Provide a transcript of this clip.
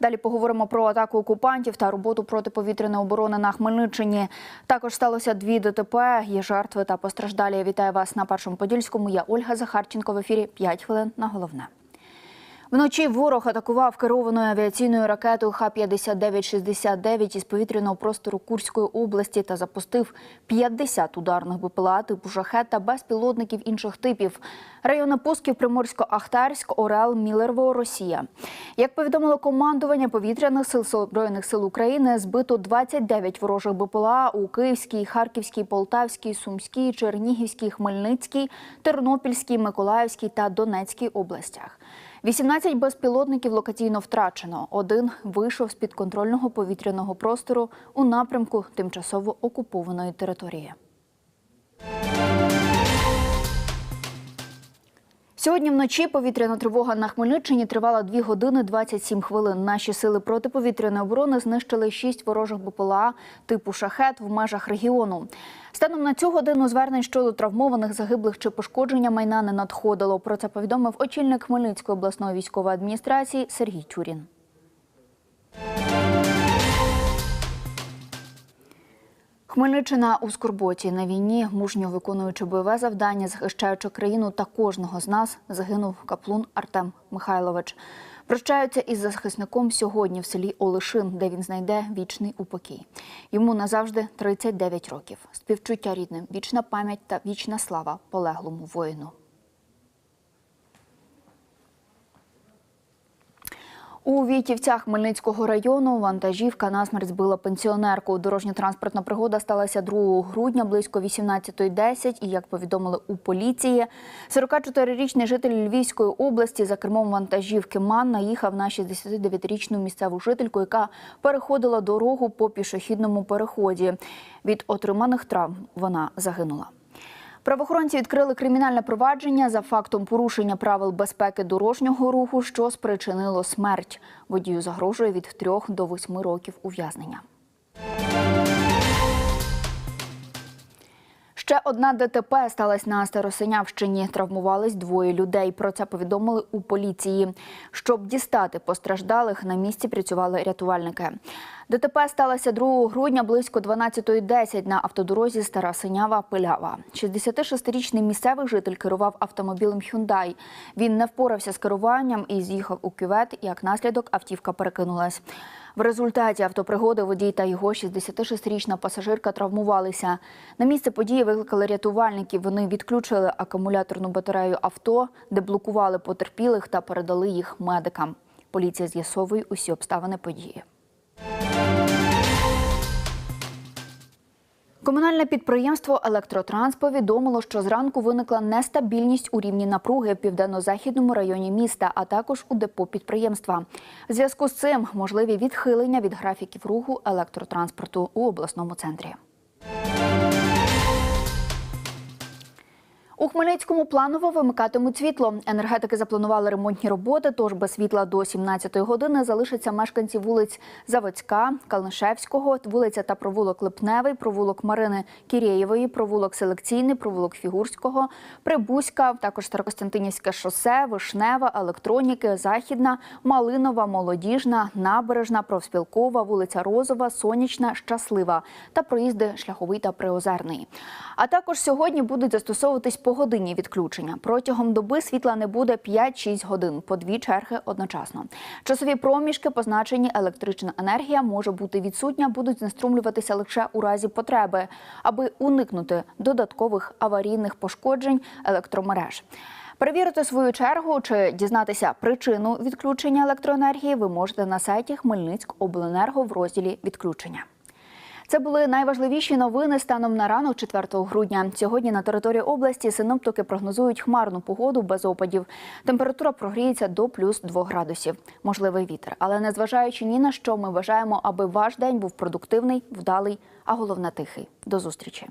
Далі поговоримо про атаку окупантів та роботу протиповітряної оборони на Хмельниччині. Також сталося дві ДТП. Є жертви та постраждалі. Вітаю вас на першому подільському. Я Ольга Захарченко в ефірі 5 хвилин на головне. Вночі ворог атакував керованою авіаційною ракетою Х-59-69 із повітряного простору Курської області та запустив 50 ударних БПЛА типу «Шахет» та безпілотників інших типів. Райони пусків Приморсько-Ахтарськ, Орел, Мілерво, Росія. Як повідомило командування повітряних сил Збройних сил України, збито 29 ворожих БПЛА у Київській, Харківській, Полтавській, Сумській, Чернігівській, Хмельницькій, Тернопільській, Миколаївській та Донецькій областях. 18 безпілотників локаційно втрачено. Один вийшов з підконтрольного повітряного простору у напрямку тимчасово окупованої території. Сьогодні вночі повітряна тривога на Хмельниччині тривала 2 години 27 хвилин. Наші сили протиповітряної оборони знищили 6 ворожих БПЛА типу «Шахет» в межах регіону. Станом на цю годину звернень щодо травмованих, загиблих чи пошкодження майна не надходило. Про це повідомив очільник Хмельницької обласної військової адміністрації Сергій Тюрін. Хмельниччина у скорботі на війні, мужньо виконуючи бойове завдання, захищаючи країну та кожного з нас, загинув каплун Артем Михайлович. Прощаються із захисником сьогодні в селі Олешин, де він знайде вічний упокій. Йому назавжди 39 років. Співчуття рідним, вічна пам'ять та вічна слава полеглому воїну. У Вітівцях Хмельницького району вантажівка насмерть збила пенсіонерку. Дорожньо-транспортна пригода сталася 2 грудня близько 18.10 і, як повідомили у поліції, 44-річний житель Львівської області за кермом вантажівки МАН наїхав на 69-річну місцеву жительку, яка переходила дорогу по пішохідному переході. Від отриманих травм вона загинула. Правоохоронці відкрили кримінальне провадження за фактом порушення правил безпеки дорожнього руху, що спричинило смерть. Водію загрожує від 3 до 8 років ув'язнення. Ще одна ДТП сталася на Старосинявщині. Травмувались двоє людей. Про це повідомили у поліції. Щоб дістати постраждалих, на місці працювали рятувальники. ДТП сталося 2 грудня близько 12.10 на автодорозі Стара Синява Пилява. 66-річний місцевий житель керував автомобілем Hyundai. Він не впорався з керуванням і з'їхав у кювет. Як наслідок автівка перекинулась. В результаті автопригоди водій та його 66-річна пасажирка травмувалися. На місце події викликали рятувальників. Вони відключили акумуляторну батарею авто, деблокували потерпілих та передали їх медикам. Поліція з'ясовує усі обставини події. Комунальне підприємство Електротранс повідомило, що зранку виникла нестабільність у рівні напруги в південно-західному районі міста, а також у депо підприємства. В зв'язку з цим можливі відхилення від графіків руху електротранспорту у обласному центрі. У Хмельницькому планово вимикатимуть світло. Енергетики запланували ремонтні роботи, тож без світла до 17-ї години залишаться мешканці вулиць Заводська, Калнишевського, вулиця та провулок Липневий, провулок Марини Кірєєвої, провулок Селекційний, провулок Фігурського, Прибузька, також Старокостянтинівське шосе, Вишнева, Електроніки, Західна, Малинова, Молодіжна, Набережна, Профспілкова, вулиця Розова, Сонячна, Щаслива та проїзди Шляховий та Приозерний. А також сьогодні будуть застосовуватись по годині відключення. Протягом доби світла не буде 5-6 годин, по дві черги одночасно. Часові проміжки, позначені електрична енергія, може бути відсутня, будуть знеструмлюватися лише у разі потреби, аби уникнути додаткових аварійних пошкоджень електромереж. Перевірити свою чергу чи дізнатися причину відключення електроенергії ви можете на сайті Хмельницькобленерго в розділі відключення. Це були найважливіші новини станом на ранок 4 грудня. Сьогодні на території області синоптики прогнозують хмарну погоду без опадів. Температура прогріється до плюс 2 градусів. Можливий вітер. Але незважаючи ні на що, ми бажаємо, аби ваш день був продуктивний, вдалий, а головне тихий. До зустрічі.